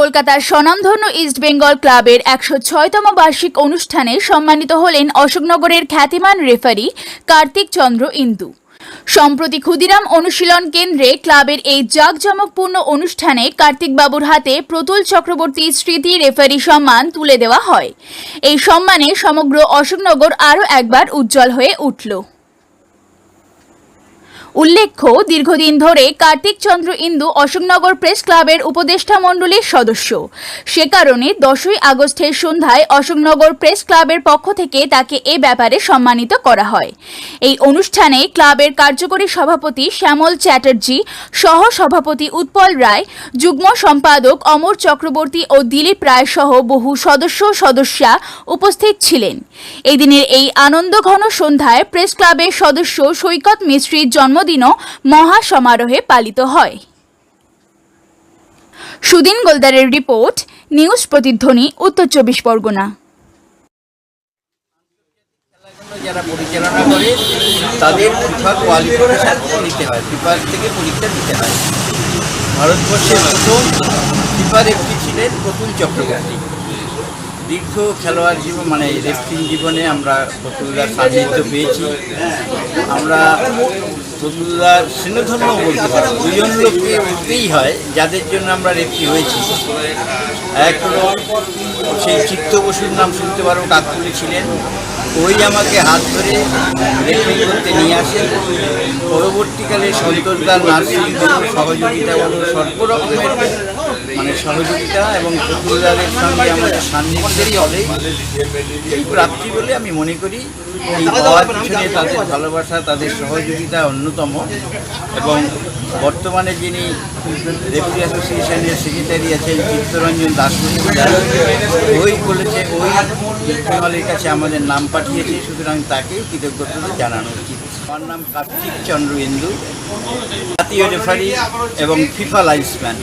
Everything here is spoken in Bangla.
কলকাতার স্বনামধন্য ইস্ট বেঙ্গল ক্লাবের একশো ছয়তম বার্ষিক অনুষ্ঠানে সম্মানিত হলেন অশোকনগরের খ্যাতিমান রেফারি কার্তিক চন্দ্র ইন্দু। সম্প্রতি ক্ষুদিরাম অনুশীলন কেন্দ্রে ক্লাবের এই জাঁকজমকপূর্ণ অনুষ্ঠানে কার্তিক বাবুর হাতে প্রতুল চক্রবর্তী স্মৃতি রেফারি সম্মান তুলে দেওয়া হয়। এই সম্মানে সমগ্র অশোকনগর আরও একবার উজ্জ্বল হয়ে উঠল। উল্লেখ্য, দীর্ঘদিন ধরে কার্তিক চন্দ্র ইন্দু অশোকনগর প্রেস ক্লাবের উপদেষ্টা মণ্ডলীর সদস্য। সে কারণে দশই আগস্টের সন্ধ্যায় অশোকনগর প্রেস ক্লাবের পক্ষ থেকে তাকে এ ব্যাপারে সম্মানিত করা হয়। এই অনুষ্ঠানে ক্লাবের কার্যকরী সভাপতি শ্যামল চ্যাটার্জি সহ সভাপতি উৎপল রায়, যুগ্ম সম্পাদক অমর চক্রবর্তী ও দিলীপ রায় সহ বহু সদস্য সদস্যা উপস্থিত ছিলেন। এদিনের এই আনন্দঘন সন্ধ্যায় প্রেস ক্লাবের সদস্য সৈকত মিস্ত্রির জন্মদিনও মহা সমারোহে পালিত হয়। সুদিন গোলদারের রিপোর্ট, নিউজ প্রতিধ্বনি, উত্তর চব্বিশ পরগনা। যারা পরিচালনা করে, তাদের কোয়ালিফিকেশান নিতে হয়। থেকে পরীক্ষা দিতে হয়। ভারতবর্ষের প্রথম একটি ছিলেন প্রতুল চক্রবর্তী। দীর্ঘ খেলোয়াড় জীবন মানে রেফটিং জীবনে আমরা প্রতুলদার সান্নিধ্য পেয়েছি। আমরা প্রতুলদার স্নেহধন্য বলতে পারি দুজন লোককে বলতেই হয়, যাদের জন্য আমরা রেপটি হয়েছি। এক সেই চিত্ত বসুর নাম শুনতে পারো, কাকতুলি ছিলেন। ওই আমাকে হাত ধরে রেপটি করতে নিয়ে আসেন। পরবর্তীকালে সন্তোষদার নার্সিং সহযোগিতা সর্বরকমের মানে সহযোগিতা এবং প্রতুলদারের সঙ্গে আমাদের সান্নিধ্যেরই হলে এই প্রাপ্তি বলে আমি মনে করি এই হওয়ার পিছনে তাদের ভালোবাসা তাদের সহযোগিতা অন্যতম। এবং বর্তমানে যিনি রেফারি অ্যাসোসিয়েশনের সেক্রেটারি আছেন চিত্তরঞ্জন দাস মজুমদার, ওই বলেছে ওই বেঙ্গলের কাছে আমাদের নাম পাঠিয়েছে সুতরাং তাকে কৃতজ্ঞতা জানানো উচিত। আমার নাম কার্তিক চন্দ্র ইন্দু জাতীয় রেফারি এবং ফিফা লাইন্সম্যান।